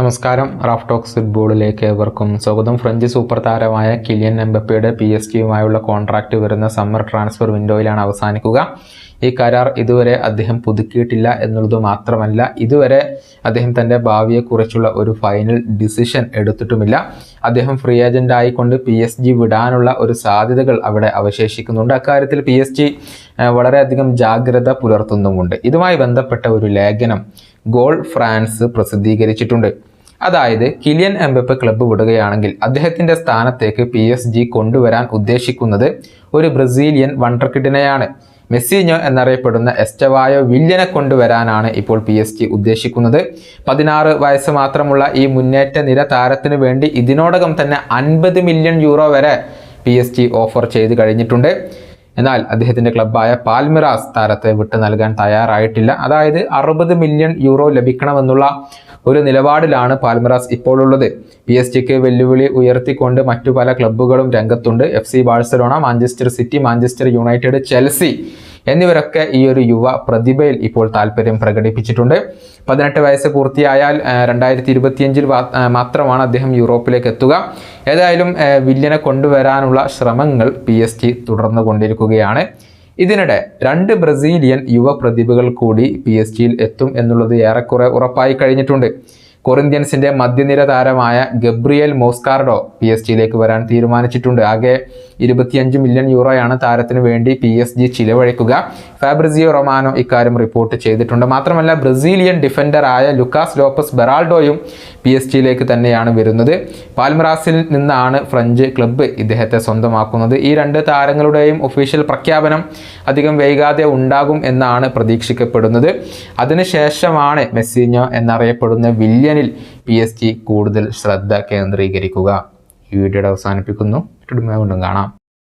നമസ്കാരം. Raf talks ഫുട്ബോളിലേക്ക് ഏവർക്കും സ്വാഗതം. ഫ്രഞ്ച് സൂപ്പർ താരമായ കിലിയൻ എംബപ്പയുടെ പി എസ് ജിയുമായുള്ള കോൺട്രാക്റ്റ് വരുന്ന സമ്മർ ട്രാൻസ്ഫർ വിൻഡോയിലാണ് അവസാനിക്കുക. ഈ കരാർ ഇതുവരെ അദ്ദേഹം പുതുക്കിയിട്ടില്ല എന്നുള്ളത് മാത്രമല്ല ഇതുവരെ അദ്ദേഹം തന്റെ ഭാവിയെക്കുറിച്ചുള്ള ഒരു ഫൈനൽ ഡിസിഷൻ എടുത്തിട്ടുമില്ല. അദ്ദേഹം ഫ്രീ ഏജന്റ് ആയിക്കൊണ്ട് പി എസ് ജി വിടാനുള്ള ഒരു സാധ്യതകൾ അവിടെ അവശേഷിക്കുന്നുണ്ട്. അക്കാര്യത്തിൽ പി എസ് ജി വളരെയധികം ജാഗ്രത പുലർത്തുന്നുമുണ്ട്. ഇതുമായി ബന്ധപ്പെട്ട ഒരു ലേഖനം ഗോൾ ഫ്രാൻസ് പ്രസിദ്ധീകരിച്ചിട്ടുണ്ട്. അതായത് കിലിയൻ എംബപ്പെ ക്ലബ്ബ് വിടുകയാണെങ്കിൽ അദ്ദേഹത്തിന്റെ സ്ഥാനത്തേക്ക് പി എസ് ജി കൊണ്ടുവരാൻ ഉദ്ദേശിക്കുന്നത് ഒരു ബ്രസീലിയൻ വണ്ടർക്കിഡിനെയാണ് മെസ്സിഞ്ഞോ എന്നറിയപ്പെടുന്ന എസ്റ്റവായോ വില്യനെ കൊണ്ടുവരാനാണ് ഇപ്പോൾ പി എസ് ജി ഉദ്ദേശിക്കുന്നത്. പതിനാറ് വയസ്സ് മാത്രമുള്ള ഈ മുന്നേറ്റ നിര താരത്തിന് വേണ്ടി ഇതിനോടകം തന്നെ അൻപത് മില്യൺ യൂറോ വരെ പി എസ് ജി ഓഫർ ചെയ്ത് കഴിഞ്ഞിട്ടുണ്ട്. എന്നാൽ അദ്ദേഹത്തിന്റെ ക്ലബ്ബായ പാൽമിറാസ് താരത്തെ വിട്ടു നൽകാൻ തയ്യാറായിട്ടില്ല. അതായത് അറുപത് മില്യൺ യൂറോ ലഭിക്കണമെന്നുള്ള ഒരു നിലപാടിലാണ് പാൽമറാസ് ഇപ്പോഴുള്ളത്. പി എസ് ജിക്ക് വെല്ലുവിളി ഉയർത്തിക്കൊണ്ട് മറ്റു പല ക്ലബ്ബുകളും രംഗത്തുണ്ട്. F C Barcelona Manchester City Manchester United Chelsea എന്നിവരൊക്കെ ഈ ഒരു യുവ പ്രതിഭയിൽ ഇപ്പോൾ താല്പര്യം പ്രകടിപ്പിച്ചിട്ടുണ്ട്. പതിനെട്ട് വയസ്സ് പൂർത്തിയായാൽ രണ്ടായിരത്തി ഇരുപത്തിയഞ്ചിൽ മാത്രമാണ് അദ്ദേഹം യൂറോപ്പിലേക്ക് എത്തുക. ഏതായാലും വില്യനെ കൊണ്ടുവരാനുള്ള ശ്രമങ്ങൾ പി എസ് ജി തുടർന്നു കൊണ്ടിരിക്കുകയാണ് ഇതിനിടെ രണ്ട് ബ്രസീലിയൻ യുവ പ്രതിഭകൾ കൂടി പി എസ് ജിയിൽ എത്തും എന്നുള്ളത് ഏറെക്കുറെ ഉറപ്പായി കഴിഞ്ഞിട്ടുണ്ട്. കൊറിന്ത്യൻസിന്റെ മധ്യനിര താരമായ ഗബ്രിയൽ മോസ്കാർഡോ പി എസ് ജിയിലേക്ക് വരാൻ തീരുമാനിച്ചിട്ടുണ്ട്. ആകെ ഇരുപത്തിയഞ്ച് മില്യൺ യൂറോയാണ് താരത്തിന് വേണ്ടി പി എസ് ജി ചിലവഴിക്കുക. ഫാബ്രിസിയോ റൊമാനോ ഇക്കാര്യം റിപ്പോർട്ട് ചെയ്തിട്ടുണ്ട്. മാത്രമല്ല ബ്രസീലിയൻ ഡിഫൻഡറായ ലുക്കാസ് ലോപ്പസ് ബെറാൾഡോയും പി എസ് ജിയിലേക്ക് തന്നെയാണ് വരുന്നത്. പാൽമറാസിൽ നിന്നാണ് ഫ്രഞ്ച് ക്ലബ്ബ് ഇദ്ദേഹത്തെ സ്വന്തമാക്കുന്നത്. ഈ രണ്ട് താരങ്ങളുടെയും ഒഫീഷ്യൽ പ്രഖ്യാപനം അധികം വൈകാതെ ഉണ്ടാകും എന്നാണ് പ്രതീക്ഷിക്കപ്പെടുന്നത്. അതിനുശേഷമാണ് മെസ്സിഞ്ഞോ എന്നറിയപ്പെടുന്ന വില്യനിൽ പി എസ് ജി കൂടുതൽ ശ്രദ്ധ കേന്ദ്രീകരിക്കുക. ഈ വീഡിയോയുടെ അവസാനിപ്പിക്കുന്നു. വീണ്ടും കാണാം.